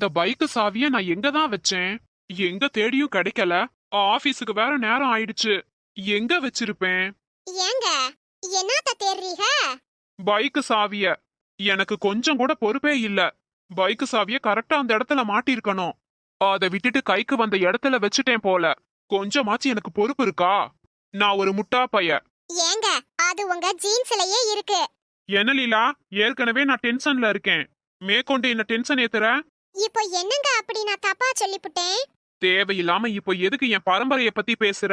இந்த பைக்கு சாவிய நான் எங்க தான் வச்சேன்? எங்க தேடியும் கிடைக்கல. ஆபீஸுக்கு வேற நேரம் ஆயிடுச்சு. எங்க வச்சிருப்பேன்? ஏங்க என்னத்த தேடுறீங்க? பைக்கு சாவிய. எனக்கு கொஞ்சம் கூட பொறுப்பே இல்ல. பைக்கு சாவிய கரெக்டா அந்த இடத்துல மாட்டிருக்கணும் அத விட்டுட்டு கைக்கு வந்த இடத்துல வச்சுட்டேன் போல. கொஞ்சமாச்சு எனக்கு பொறுப்பு இருக்கா? நான் ஒரு முட்டா பைய ஏங்க அது உங்க ஜீன்ஸ்லயே இருக்கு. என்ன லீலா? ஏற்கனவே நான் டென்ஷன்ல இருக்கேன். மேற்கொண்டு என்ன டென்ஷன் ஏத்துற? இப்போ என்னங்க அப்படி நான் தப்பா சொல்லிப்புட்டேன்? தேவையில்லாம இப்போ எதுக்கு என் பரம்பரைய பத்தி பேசுற?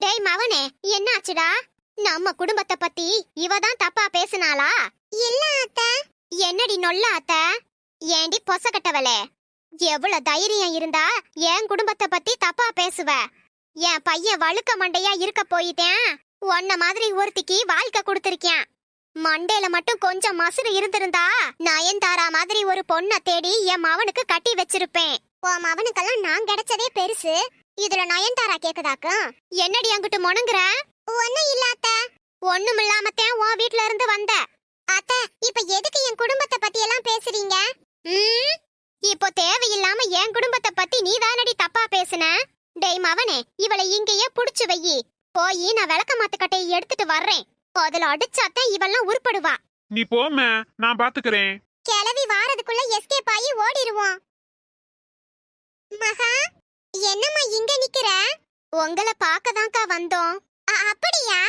டேய் மவனே என்னாச்சுடா? நம்ம குடும்பத்தை பத்தி இவ தான் தப்பா பேசுனாளா? இல்ல அத்த. என்னடி நொல்ல அத்த? ஏண்டி பொசக்கட்டவளே எவ்வளவு தைரியம் இருந்தா என் குடும்பத்தை பத்தி தப்பா பேசுவ? என் பையன் வழுக்க மண்டையா இருக்க போயிட்டேன். உன்ன மாதிரி ஒருத்திக்கு வாழ்க்கை கொடுத்திருக்கேன் மண்டையில மட்டும் கொஞ்சம் மசுறு இருந்திருந்தா நயன்தாரா மாதிரி ஒரு பொண்ணை தேடி என் மவனுக்கு கட்டி வச்சிருப்பேன். உன் மவனுக்கெல்லாம் நான் கிடைச்சதே பெருசு. இதுல நயன்தாரா கேக்குதாக்கும் என்னடி அங்கிட்டு முணங்குற? ஒண்ணும் இல்லாத்த ஒண்ணும் இல்லாமத்தேன் உன் வீட்ல இருந்து வந்த. அத்த இப்ப எதுக்கு என் குடும்பத்தை பத்தி எல்லாம் பேசுறீங்க? ம்? இப்போ தேவையில்லாம என் குடும்பத்தை பத்தி நீ தானடி தப்பா பேசுன? டேய் மவனே இவளை இங்கேயே புடிச்சு வையி. போய் நான் விளக்க மாத்துக்கட்டையை எடுத்துட்டு வர்றேன். அதுல அடிச்சாத்தான் இவெல்லாம் உருப்படுவா. நீ போமே நான் பாத்துக்கிறேன். கிளவி வாரதுக்குள்ள எஸ்கேப் ஆகி ஓடிடுவோம் மகா என்னம்மா இங்க நிக்கிற? உங்களை பார்க்கதான்க்கா வந்தோம். அப்படியா?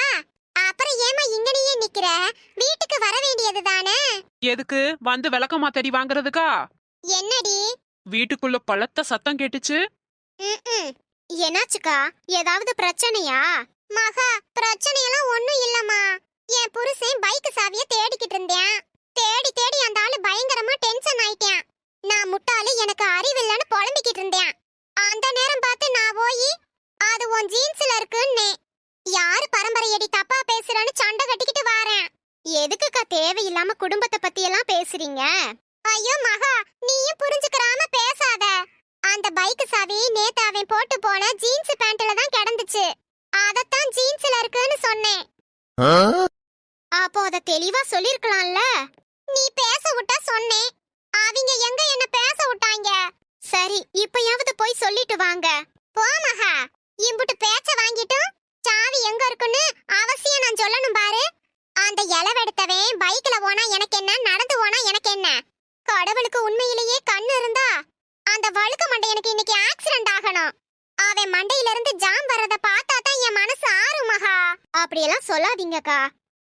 அப்புறம் ஏமா இங்க நீயே நிக்கிற? வீட்டுக்கு வர வேண்டியது தானே? எதுக்கு? வந்து விளக்கமா தேடி வாங்குறதுக்கா? என்னடி? வீட்டுக்குள்ள பலத்த சத்தம் கேட்டுச்சு. என்னாச்சுக்கா? ஏதாவது பிரச்சனையா? மகா பிரச்சனையெல்லாம் ஒண்ணும் இல்லம்மா. என் புருஷன் பைக் சாவிய தேடிக்கிட்டு இருந்தேன். தேடி தேடி அந்த ஆளு பயங்கரமா டென்ஷன் ஆயிட்டேன். நான் முட்டாளு எனக்கு அறிவில்லைன்னு புலம்பிக்கிட்டு இருந்தேன். அந்த நேரம் பார்த்து நான் போய் அது உன் ஜீன்ஸ்ல இருக்குன்னே யாரு பரம்பரையடி தப்பா பேசுறேன்னு சண்டை கட்டிக்கிட்டு வாரேன். எதுக்குக்கா தேவையில்லாம குடும்பத்தை பத்தி எல்லாம் பேசுறீங்க? ஐயோ மகா நீயும் புரிஞ்சுக்கிறாம பேசாத. அந்த பைக் சாவி நேத்து அவன் போட்டு போன ஜீன்ஸ் பேண்ட்ல தான் கிடந்துச்சு. அதத்தான் ஜீன்ஸ்ல இருக்குன்னு சொன்னேன். அப்போ அத தெளிவா சொல்லிருக்கலாம்ல? நீ பேச விட்டா சொன்னேன். அவங்க எங்க என்ன பேச விட்டாங்க? சரி இப்பயாவது போய் சொல்லிட்டு வாங்க. போ மகா. இம்புட்டு பேச்ச வாங்கிட்டும் சாவி எங்க இருக்குன்னு அவசியம் நான் சொல்லணும் பாரு. அந்த இளவெடுத்தவன் பைக்ல போனா எனக்கு என்ன நடந்து போனா எனக்கு என்ன? கடவுளுக்கு உண்மையிலேயே கண்ணு இருந்தா அந்த வழுக்க மண்டையனுக்கு இன்னைக்கு ஆக்சிடென்ட் ஆகணும். அவன் மண்டையில இருந்து ஜாம் வர்றத பார்த்தா தான் என் மனசு ஆறும் மகா. அப்படியெல்லாம் சொல்லாதீங்கக்கா.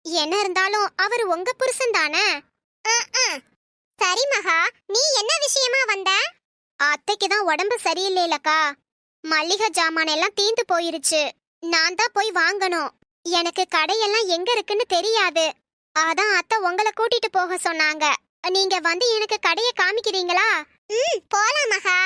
என்ன இருந்தாலும் அவர் உங்க புருஷன் தானே? சரி மகா. நீ என்ன விஷயமா வந்த? அத்தைக்கு தான் உடம்பு சரியில்லைலக்கா. மல்லிகை ஜாமான் எல்லாம் தீந்து போயிருச்சு. நான் தான் போய் வாங்கணும். எனக்கு கடையெல்லாம் எங்க இருக்குன்னு தெரியாது. அதான் அத்தை உங்களை கூட்டிட்டு போக சொன்னாங்க. நீங்க வந்து எனக்கு கடையை காமிக்கிறீங்களா? ம் போலாம் மகா.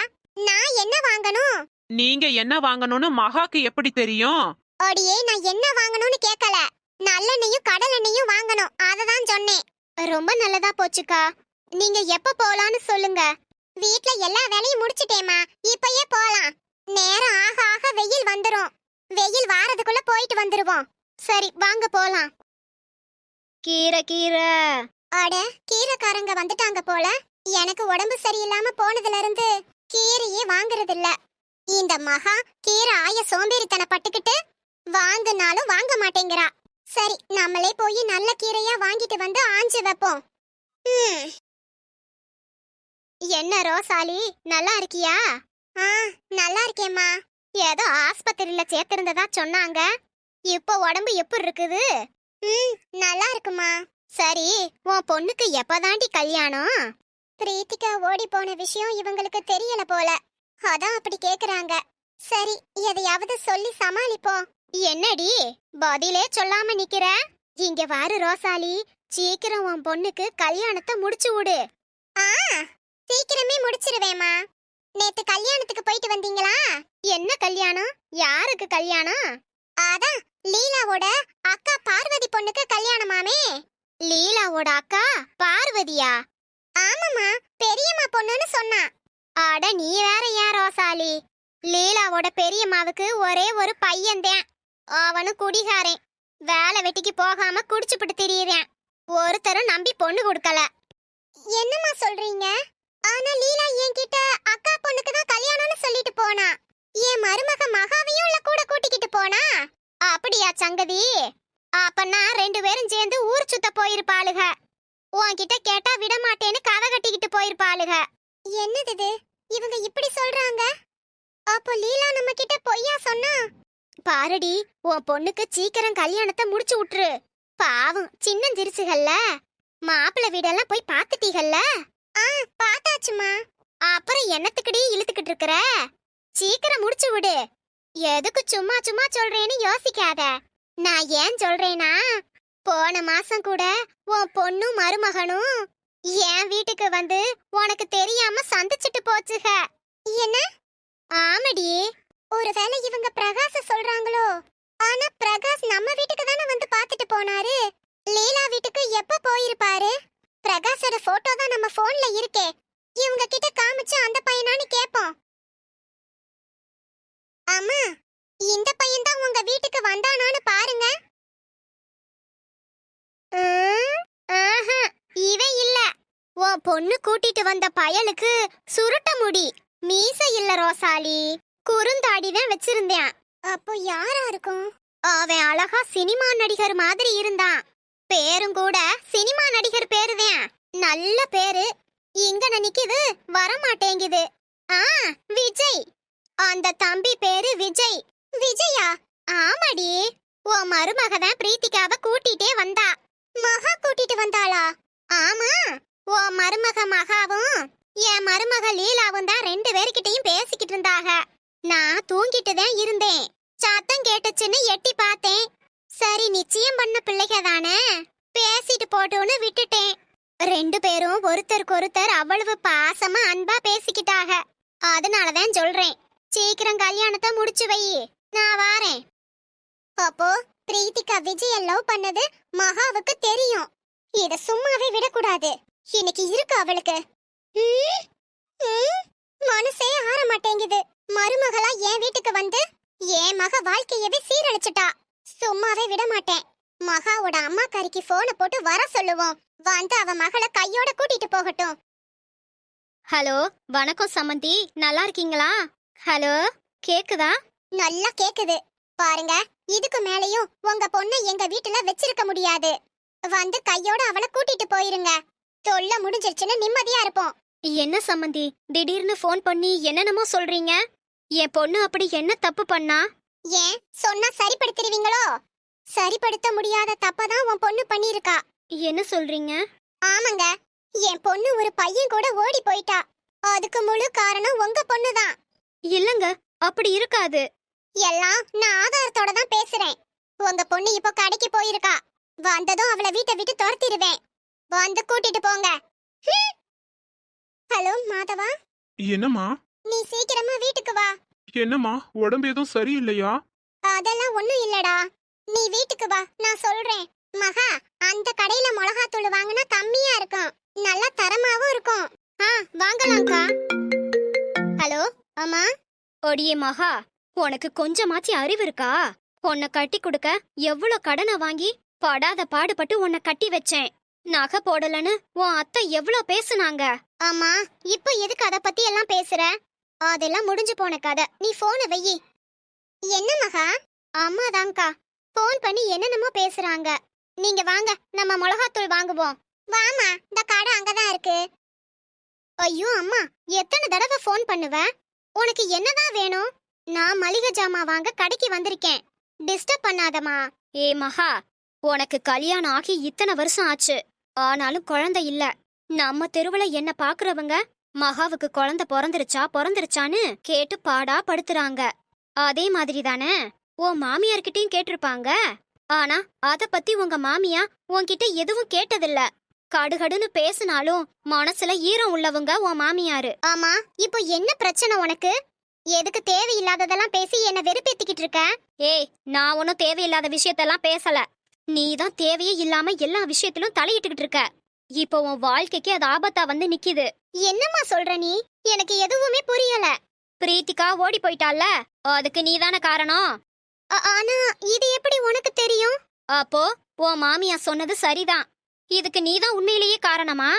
நான் என்ன வாங்கணும்? நீங்க என்ன வாங்கணும்னு மகாக்கு எப்படி தெரியும்? அடியே நான் என்ன வாங்கணும்னு கேட்கல நல்லெண்ணெயும் கடலெண்ணெயும் வாங்கணும். அததான் சொன்னேன். ரொம்ப நல்லதா போச்சுக்கா. நீங்க எப்ப போலான்னு சொல்லுங்க. வீட்ல எல்லா வேலையும் முடிச்சிட்டேமா இப்பயே போலாம். நேரம் ஆக ஆக வெயில் வந்துரும். வெயில் வாரதுக்குள்ள போயிட்டு வந்துருவோம். சரி வாங்க போலாம். கீரை கீரை. அட கீரைக்காரங்க வந்துட்டாங்க போல. எனக்கு உடம்பு சரியில்லாம போனதுல இருந்து கீரையே வாங்குறது இல்ல இந்த மகா கீரை ஆய சோம்பேறித்தன பட்டுக்கிட்டு வாங்குனாலும் வாங்க மாட்டேங்கிறா. சரி நம்மளே போய் நல்ல கீரையா வாங்கிட்டு வந்து ஆஞ்சு வைப்போம். என்ன ரோசாலி நல்லா இருக்கியா? ஆ நல்லா இருக்கேம்மா. ஏதோ ஆஸ்பத்திரியில சேர்த்திருந்ததா சொன்னாங்க. இப்போ உடம்பு எப்படி இருக்குது? ம் நல்லா இருக்குமா. சரி உன் பொண்ணுக்கு எப்பதாண்டி கல்யாணம்? பிரீத்திகா ஓடி போன விஷயம் இவங்களுக்கு தெரியல போல. அதான் அப்படி கேக்குறாங்க. சரி எதையாவது சொல்லி சமாளிப்போம். என்னடி பதிலே சொல்லாம நிக்கிற? இங்க வாரு ரோசாலி சீக்கிரம் உன் பொண்ணுக்கு கல்யாணத்தை முடிச்சு விடு. ஆ சீக்கிரமே முடிச்சிருவேமா நேத்து கல்யாணத்துக்கு போயிட்டு வந்தீங்களா? என்ன கல்யாணம்? யாருக்கு கல்யாணம்? அதான் லீலாவோட அக்கா பார்வதி பொண்ணுக்கு கல்யாணமாமே. லீலாவோட அக்கா பார்வதியா? ஆமாமா பெரியம்மா பொண்ணுன்னு சொன்னா. அட நீ வேற ஏன் ரோசாலி? லீலாவோட பெரியம்மாவுக்கு ஒரே ஒரு பையன்தான். அவனும் குடிகாரன். வேலை வெட்டிக்கு போகாம குடிச்சுப்பிட்டு திரியுறேன். ஒருத்தரும் நம்பி பொண்ணு கொடுக்கல. என்னம்மா சொல்றீங்க? ஆனா லீலா என்கிட்ட அக்கா பொண்ணுக்கு தான் கல்யாணம்னு சொல்லிட்டு போனா. என் மருமக மகாவையும் உள்ள கூட கூட்டிக்கிட்டு போனா? அப்படியா சங்கதி? அப்பனா ரெண்டு பேரும் சேர்ந்து ஊர் சுத்த போயிருப்பாளுக. உன்கிட்ட கேட்டா விட மாட்டேன்னு கதை கட்டிக்கிட்டு போயிருப்பாளுக. என்னது இது? இவங்க இப்படி சொல்றாங்க? அப்போ லீலா நம்ம கிட்ட பொய்யா சொன்னா? பாரடி உன் பொண்ணுக்கு சீக்கிரம் கல்யாணத்தை முடிச்சு விட்டுரு. பாவம் சின்னஞ்சிரிச்சுகள்ல மாப்பிள்ளை வீடெல்லாம் போய் பார்த்துட்டீகல்ல ஆ பார்த்தாச்சுமா. அப்புறம் என்னத்துக்குடி இழுத்துக்கிட்டு இருக்கற? சீக்கிரம் முடிச்சு விடு. எதுக்கு சும்மா சும்மா சொல்றேன்னு யோசிக்காத. நான் ஏன் சொல்றேனா? போன மாசம் கூட உன் பொண்ணும் மருமகனும் என் வீட்டுக்கு வந்து உனக்கு தெரியாம சந்திச்சிட்டு போச்சுக. என்ன? ஆமடி. ஒருவேளை இவங்க பிரகாச சொல்றாங்களோ? ஆனா பிரகாஷ் நம்ம வீட்டுக்கு தானே வந்து பார்த்துட்டு போனாரு. லீலா வீட்டுக்கு எப்ப போயிருப்பாரு? பிரகாஷோட போட்டோ தான் நம்ம போன்ல இருக்கே. இவங்க கிட்ட காமிச்சு அந்த பையன் பொண்ணு கூட்டிட்டு வந்த பயலுக்கு சுருட்ட முடி. மீச இல்ல ரோசாலி. குறுந்தாடி தான் வச்சிருந்தேன். அப்போ யாரா இருக்கும்? அவன் அழகா சினிமா நடிகர் மாதிரி இருந்தான். பேரும் கூட சினிமா நடிகர் பேருதான். நல்ல பேரு. இங்க நினைக்குது வர மாட்டேங்குது ஆ விஜய். அந்த தம்பி பேரு விஜய். விஜயா? ஆமாடி. உன் மருமக தான் பிரீத்திகாவை கூட்டிட்டே வந்தா. மகா கூட்டிட்டு வந்தாளா? ஆமா. ஓ மருமக மகாவும்? என் மருமக லீலாவும் தான் ரெண்டு பேர்கிட்டயும் பேசிக்கிட்டு இருந்தாக நான் தூங்கிட்டு தான் இருந்தேன். சத்தம் கேட்டுச்சுன்னு எட்டி பார்த்தேன். சரி நிச்சயம் பண்ண பிள்ளைக தானே? பேசிட்டு போட்டோன்னு விட்டுட்டேன். ரெண்டு பேரும் ஒருத்தருக்கு ஒருத்தர் அவ்வளவு பாசமா அன்பா பேசிக்கிட்டாக. அதனாலதான் சொல்றேன். சீக்கிரம் கல்யாணத்தை முடிச்சு வை. நான் வாரேன். அப்போ பிரீத்திகா விஜய லவ் பண்ணது மகாவுக்கு தெரியும். இத சும்மாவே விடக்கூடாது. இன்னைக்கு இருக்கு அவளுக்கு. மனசே ஆற மாட்டேங்குது மருமகளா என் வீட்டுக்கு வந்து என் மக வாழ்க்கையவே சீரழிச்சிட்டா. சும்மாவே விட மாட்டேன் மகாவோட அம்மாக்காரிக்கு போனை போட்டு வர சொல்லுவோம். வந்து அவ மகளை கையோட கூட்டிட்டு போகட்டும். ஹலோ வணக்கம் சமந்தி. நல்லா இருக்கீங்களா? ஹலோ கேக்குதா? நல்லா கேக்குது. பாருங்க இதுக்கு மேலயும் உங்க பொண்ணை எங்க வீட்டுல வச்சிருக்க முடியாது. வந்து கையோட அவளை கூட்டிட்டு போயிருங்க. தொல்லை முடிஞ்சிருச்சுன்னு நிம்மதியா இருப்போம். என்ன சம்மந்தி? திடீர்னு ஃபோன் பண்ணி என்னென்னமோ சொல்றீங்க? என் பொண்ணு அப்படி என்ன தப்பு பண்ணா? ஏன்? சொன்னா சரிப்படுத்திடுவீங்களோ? சரிப்படுத்த முடியாத தப்பதான் உன் பொண்ணு பண்ணிருக்கா என்ன சொல்றீங்க? ஆமாங்க. என் பொண்ணு ஒரு பையன் கூட ஓடி போயிட்டா. அதுக்கு முழு காரணம் உங்க பொண்ணுதான் இல்லங்க அப்படி இருக்காது. எல்லாம் நான் ஆதாரத்தோட தான் பேசுறேன். உங்க பொண்ணு இப்போ கடைக்கு போயிருக்கா. வந்ததும் அவளை வீட்டை விட்டு துரத்திடுவேன். வந்து கூட்டிட்டு போங்க. ஹலோ மாதவா? என்னம்மா? நீ சீக்கிரமா வீட்டுக்கு வா. என்னம்மா? உடம்பு எதுவும் சரியில்லையா? அதெல்லாம் ஒண்ணும் இல்லடா. நீ வீட்டுக்கு வா நான் சொல்றேன். மகா அந்த கடையில மிளகாத்தூள் வாங்கினா கம்மியா இருக்கும். நல்ல தரமாவும் இருக்கும். ஆ வாங்கலாம்க்கா. ஹலோ அம்மா? ஒடியே மகா உனக்கு கொஞ்சமாச்சு அறிவு இருக்கா? உன்னை கட்டி கொடுக்க எவ்வளவு கடனை வாங்கி படாத பாடுபட்டு உன்னை கட்டி வச்சேன். நகை போடலன்னு உன் அத்தை எவ்வளவு பேசுனாங்க? ஆமா இப்போ எதுக்கு அத பத்தி எல்லாம் பேசுற? அதெல்லாம் முடிஞ்சு போன கதை. நீ போனை வெயி. என்ன மகா? அம்மாதான்க்கா. ஃபோன் பண்ணி என்னென்னமோ பேசுறாங்க. நீங்க வாங்க நம்ம மிளகாத்தூள் வாங்குவோம். வாமா இந்த கடை அங்கதான் இருக்கு. ஐயோ அம்மா எத்தனை தடவை ஃபோன் பண்ணுவ? உனக்கு என்னதான் வேணும்? நான் மளிகை ஜாமான் வாங்க கடைக்கு வந்திருக்கேன். டிஸ்டர்ப் பண்ணாதம்மா. ஏ மகா உனக்கு கல்யாணம் ஆகி இத்தனை வருஷம் ஆச்சு. ஆனாலும் குழந்தை இல்ல. நம்ம தெருவுல என்ன பாக்குறவங்க? மகாவுக்கு குழந்தை பிறந்துருச்சா பிறந்துருச்சான்னு கேட்டு பாடா படுத்துறாங்க. அதே மாதிரி தானே? உன் மாமியார்கிட்டயும் கேட்டிருப்பாங்க. ஆனா அத பத்தி உங்க மாமியா உன்கிட்ட எதுவும் கேட்டதில்ல. கடுகடுன்னு பேசினாலும் மனசுல ஈரம் உள்ளவங்க உன் மாமியாரு. ஆமா இப்போ என்ன பிரச்சனை உனக்கு? எதுக்கு தேவையில்லாததெல்லாம் பேசி என்ன வெறுப்பேத்திக்கிட்டு இருக்க? ஏய் நான் ஒன்னும் தேவையில்லாத விஷயத்தெல்லாம் பேசல. நீ தான் தேவையே இல்லாம எல்லா விஷயத்திலும் தலையிட்டுக்கிட்டு இருக்க. இப்போ உன் வாழ்க்கைக்கு அது ஆபத்தா வந்து நிக்குது. என்னம்மா சொல்ற நீ? எனக்கு எதுவுமே புரியல. பிரீத்திகா ஓடி போயிட்டால அதுக்கு நீதானே காரணம்? ஆ- ஆனா இது எப்படி உனக்கு தெரியும்? அப்போ உன் மாமியா சொன்னது சரிதான். இதுக்கு நீதான் உண்மையிலேயே காரணமா?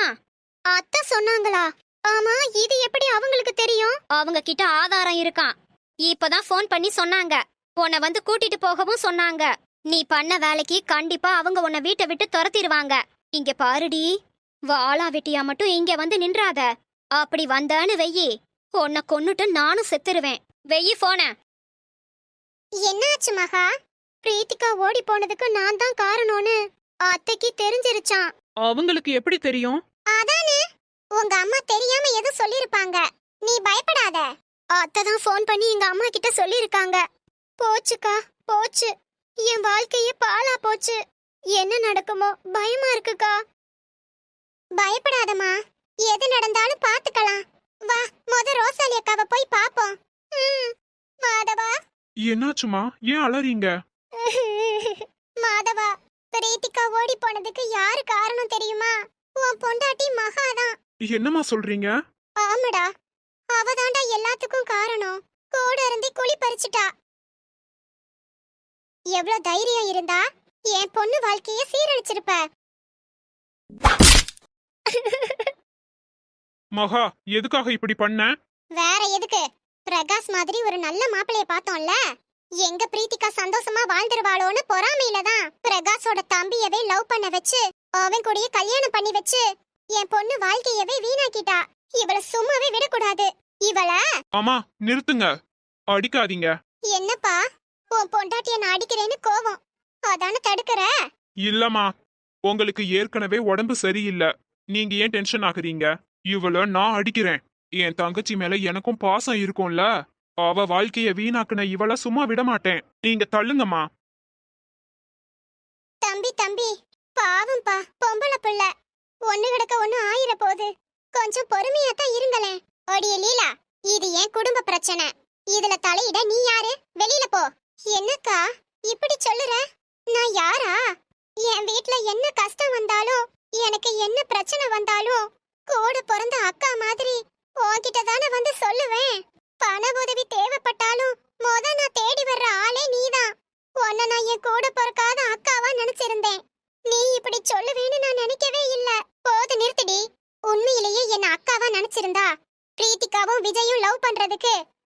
அத்தை சொன்னாங்களா? ஆமா இது எப்படி அவங்களுக்கு தெரியும்? அவங்க கிட்ட ஆதாரம் இருக்கான். இப்பதான் ஃபோன் பண்ணி சொன்னாங்க. உன்னை வந்து கூட்டிட்டு போகவும் சொன்னாங்க. நீ பண்ண வேலைக்கு கண்டிப்பா அவங்க உன்னை வீட்டை விட்டு துரத்திடுவாங்க. இங்க பாருடி. வாளா வெட்டியா மட்டும் இங்க வந்து நின்றாத. அப்படி வந்தான்னு வெயி. உன்னை கொன்னுட்டு நானும் செத்துருவேன். வெயி போன. என்னாச்சு மகா? பிரீத்திகா ஓடி போனதுக்கு நான் தான் காரணம்னு அத்தைக்கு தெரிஞ்சிருச்சான் அவங்களுக்கு எப்படி தெரியும்? அதானே. உங்க அம்மா தெரியாம எதுவும் சொல்லிருப்பாங்க நீ பயப்படாத. அத்தை தான் ஃபோன் பண்ணி எங்க அம்மா கிட்ட சொல்லிருக்காங்க போச்சுக்கா போச்சு. என் வாழ்க்கையே பாலா போச்சு. என்ன நடக்குமோ? பயமா இருக்குக்கா. பயப்படாதம்மா. எது நடந்தாலும் பாத்துக்கலாம். வா முத ரோசாலி அக்காவை போய் பாப்போம். மாதவா? என்னாச்சுமா? ஏன் அலறீங்க? மாதவா பிரீத்திகா ஓடி போனதுக்கு யாரு காரணம் தெரியுமா? உன் பொண்டாட்டி மகாதான். என்னம்மா சொல்றீங்க? ஆமாடா. அவதாண்டா எல்லாத்துக்கும் காரணம். கூட இருந்து குழி பறிச்சுட்டா. எவ்வளவு தைரியம் இருந்தா என் பொண்ணு வாழ்க்கைய சீரழிச்சிருப்ப. மகா எதுக்காக இப்படி பண்ண? வேற எதுக்கு? பிரகாஷ் மாதிரி ஒரு நல்ல மாப்பிளைய பார்த்தோம்ல. எங்க பிரீத்திகா சந்தோஷமா வாழ்ந்துருவாளோன்னு பொறாமையில தான் பிரகாஷோட தம்பியவே லவ் பண்ண வச்சு அவன் கூடயே கல்யாணம் பண்ணி வச்சு என் பொண்ணு வாழ்க்கையவே வீணாக்கிட்டா. இவள சும்மாவே விடக்கூடாது. இவள அம்மா நிறுத்துங்க. அடிக்காதீங்க. என்னப்பா? உன் பொண்டாட்டிய நான் அடிக்கிறேன்னு கோவம். அதான தடுக்கிற? இல்லம்மா உங்களுக்கு ஏற்கனவே உடம்பு சரியில்லை. நீங்க ஏன் டென்ஷன் ஆகுறீங்க? இவள நான் அடிக்கிறேன். என் தங்கச்சி மேல எனக்கும் பாசம் இருக்கும்ல. அவ வாழ்க்கைய வீணாக்குன இவள சும்மா விட மாட்டேன் நீங்க தள்ளுங்கம்மா. தம்பி தம்பி பாவம்பா பொம்பளை புள்ள. ஒண்ணு கிடக்க ஒண்ணு ஆயிர போகுது. கொஞ்சம் பொறுமையா தான் இருங்களேன். ஒடிய லீலா இது என் குடும்ப பிரச்சனை. இதுல தலையிட நீ யாரு? வெளியில போ. என்னக்கா? இப்படி சொல்லுற? நான் யாரா? என் வீட்ல என்ன கஷ்டம் வந்தாலும் எனக்கு என்ன பிரச்சனை வந்தாலும் கூட பிறந்த அக்கா மாதிரி உன்கிட்ட தானே வந்து சொல்லுவேன். பண உதவி தேவைப்பட்டாலும் மொத நான் தேடி வர்ற ஆளே நீதான். உன்ன நான் என் கூட பிறக்காத அக்காவா நினைச்சிருந்தேன். நீ இப்படி சொல்லுவேன்னு நான் நினைக்கவே இல்ல. போது நிறுத்திடி. உண்மையிலேயே என்ன அக்காவா நினைச்சிருந்தா? பிரீத்திகாவும் விஜயும் லவ் பண்றதுக்கு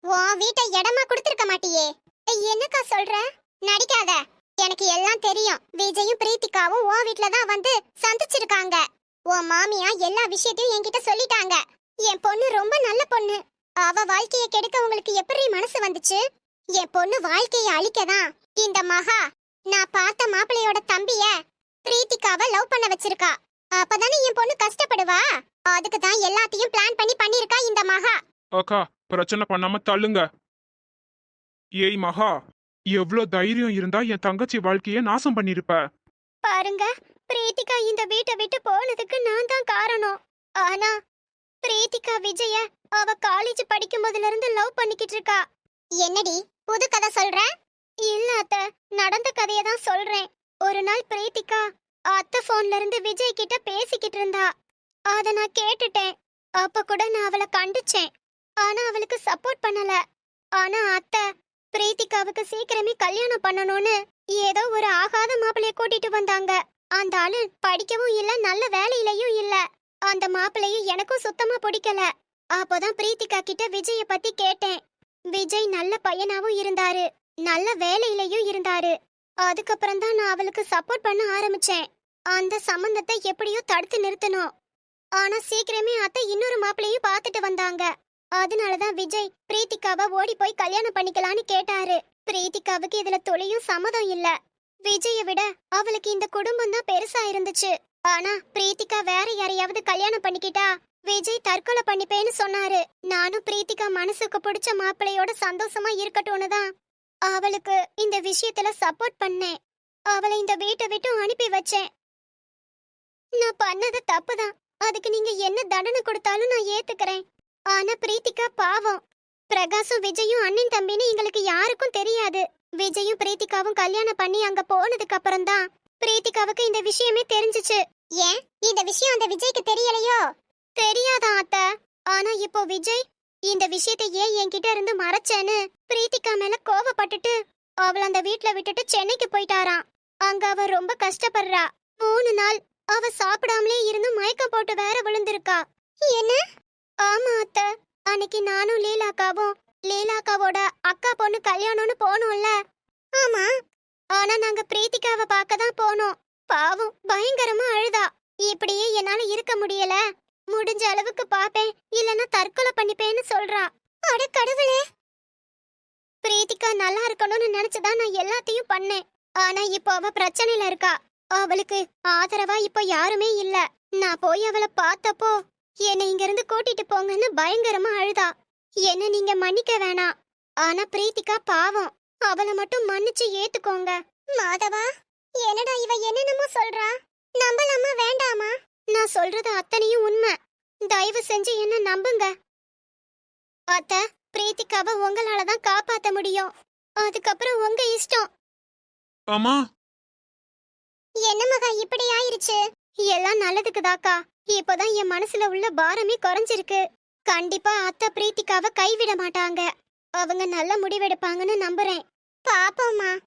உன் வீட்டை இடமா கொடுத்திருக்க மாட்டியே. என்னக்கா சொல்ற? நடிக்காத. எனக்கு எல்லாம் தெரியும். விஜயும் பிரீத்திகாவும் உன் வீட்ல தான் வந்து சந்திச்சிருக்காங்க. உன் மாமியா எல்லா விஷயத்தையும் என்கிட்ட சொல்லிட்டாங்க. என் பொண்ணு ரொம்ப நல்ல பொண்ணு. அவ வாழ்க்கையை கெடுக்க உங்களுக்கு எப்படி மனசு வந்துச்சு? என் பொண்ணு வாழ்க்கையை அழிக்கதான் இந்த மகா நான் பார்த்த மாப்பிள்ளையோட தம்பிய பிரீத்திகாவை லவ் பண்ண வச்சிருக்கா. அப்பதானே என் பொண்ணு கஷ்டப்படுவா? அதுக்கு தான் எல்லாத்தையும் பிளான் பண்ணி பண்ணிருக்கா இந்த மகா. அக்கா பிரச்சனை பண்ணாம தள்ளுங்க. ஏய் மகா எவ்ளோ தைரியம் இருந்தா என் தங்கச்சி வாழ்க்கைய நாசம் பண்ணிருப்ப. பாருங்க பிரீத்திகா இந்த வீட்டை விட்டு போனதுக்கு நான் தான் காரணம். ஆனா பிரீத்திகா விஜய அவ காலேஜ் படிக்கும் போதுல இருந்து லவ் பண்ணிக்கிட்டு இருக்கா. என்னடி புது கதை சொல்ற? இல்ல அத்த நடந்த கதைய தான் சொல்றேன். ஒரு நாள் பிரீத்திகா அத்தை போன்ல இருந்து விஜய் கிட்ட பேசிக்கிட்டு இருந்தா. அத நான் கேட்டுட்டேன். அப்ப கூட நான் அவளை கண்டிச்சேன். ஆனா அவளுக்கு சப்போர்ட் பண்ணல. ஆனா அத்தை பிரீத்திகாவுக்கு சீக்கிரமே கல்யாணம் பண்ணணும்னு ஏதோ ஒரு ஆகாத மாப்பிளைய கூட்டிட்டு வந்தாங்க. அந்த ஆளு படிக்கவும் இல்ல நல்ல வேலையிலயும் இல்ல. அந்த மாப்பிளையும் எனக்கும் சுத்தமா பிடிக்கல. அப்போதான் பிரீத்திகா கிட்ட விஜய பத்தி கேட்டேன். விஜய் நல்ல பையனாவும் இருந்தாரு. நல்ல வேலையிலயும் இருந்தாரு. அதுக்கப்புறம் தான் நான் அவளுக்கு சப்போர்ட் பண்ண ஆரம்பிச்சேன். அந்த சம்பந்தத்தை எப்படியோ தடுத்து நிறுத்தணும். ஆனா சீக்கிரமே அத்தை இன்னொரு மாப்பிளையும் பார்த்துட்டு வந்தாங்க. அதனாலதான் விஜய் பிரீத்திகாவை ஓடி போய் கல்யாணம் பண்ணிக்கலான்னு கேட்டாரு. பிரீத்திகாவுக்கு இதுல துளியும் சம்மதம் இல்ல. விஜய விட அவளுக்கு இந்த குடும்பம் தான் பெருசா இருந்துச்சு. ஆனா பிரீத்திகா வேற யாரையாவது கல்யாணம் பண்ணிக்கிட்டா விஜய் தற்கொலை பண்ணிப்பேன்னு சொன்னாரு. நானும் பிரீத்திகா மனசுக்கு பிடிச்ச மாப்பிள்ளையோட சந்தோஷமா இருக்கட்டும்னு தான் அவளுக்கு இந்த விஷயத்துல சப்போர்ட் பண்ணேன். அவளை இந்த வீட்டை விட்டு அனுப்பி வச்சேன். நான் பண்ணது தப்புதான். அதுக்கு நீங்க என்ன தண்டனை கொடுத்தாலும் நான் ஏத்துக்கிறேன். ஆனா பிரீத்திகா பாவம். பிரகாசும் விஜயும் அண்ணன் தம்பின்னு எங்களுக்கு யாருக்கும் தெரியாது. விஜயும் பிரீத்திகாவும் கல்யாணம் பண்ணி அங்க போனதுக்கு அப்புறம் தான் பிரீத்திகாவுக்கு இந்த விஷயமே தெரிஞ்சுச்சு. ஏன்? இந்த விஷயம் அந்த விஜய்க்கு தெரியலையோ? தெரியாதா அத்த? ஆனா இப்போ விஜய் இந்த விஷயத்தை ஏன் என்கிட்ட இருந்து மறைச்சேன்னு பிரீத்திகா மேல கோவப்பட்டுட்டு அவள அந்த வீட்ல விட்டுட்டு சென்னைக்கு போயிட்டாராம். அங்க அவ ரொம்ப கஷ்டப்படுறா. மூணு நாள் அவ சாப்பிடாமலே இருந்து மயக்கம் போட்டு வேற விழுந்திருக்கா. என்ன? ஆமா அத்த. அன்னைக்கு நானும் லீலாக்காவும் லீலாக்காவோட அக்கா பொண்ணு கல்யாணம்னு போனோம்ல. ஆமா. ஆனா நாங்க பிரீத்திகாவை பார்க்க தான் போனோம். பாவம் பயங்கரமா அழுதா. இப்படியே என்னால இருக்க முடியல. முடிஞ்ச அளவுக்கு பாப்பேன் இல்லனா தற்கொலை பண்ணிப்பேன்னு சொல்றா. அட கடவுளே. பிரீத்திகா நல்லா இருக்கணும்னு நினைச்சுதான் நான் எல்லாத்தையும் பண்ணேன். ஆனா இப்போ அவ பிரச்சனையில இருக்கா. அவளுக்கு ஆதரவா இப்போ யாருமே இல்ல. நான் போய் அவளை பார்த்தப்போ என்னை இங்க இருந்து கூட்டிட்டு போங்கன்னு பயங்கரமா அழுதா. என்ன நீங்க மன்னிக்க வேணாம். ஆனா பிரீத்திகா பாவம். அவளை மட்டும் மன்னிச்சு ஏத்துக்கோங்க. மாதவா என்னடா இவ என்னென்னமோ சொல்றா? நம்பலாமா வேண்டாமா? நான் சொல்றது அத்தனையும் உண்மை. தயவு செஞ்சு என்ன நம்புங்க. அத்த பிரீத்திகாவை உங்களால தான் காப்பாத்த முடியும். அதுக்கப்புறம் உங்க இஷ்டம். அம்மா என்ன மகா இப்படி ஆயிருச்சு? எல்லாம் நல்லதுக்குதாக்கா. இப்போதான் என் மனசுல உள்ள பாரமே குறைஞ்சிருக்கு. கண்டிப்பா அத்தை பிரீத்திகாவை கைவிட மாட்டாங்க. அவங்க நல்ல முடிவெடுப்பாங்கன்னு நம்புறேன். பாப்போம்மா.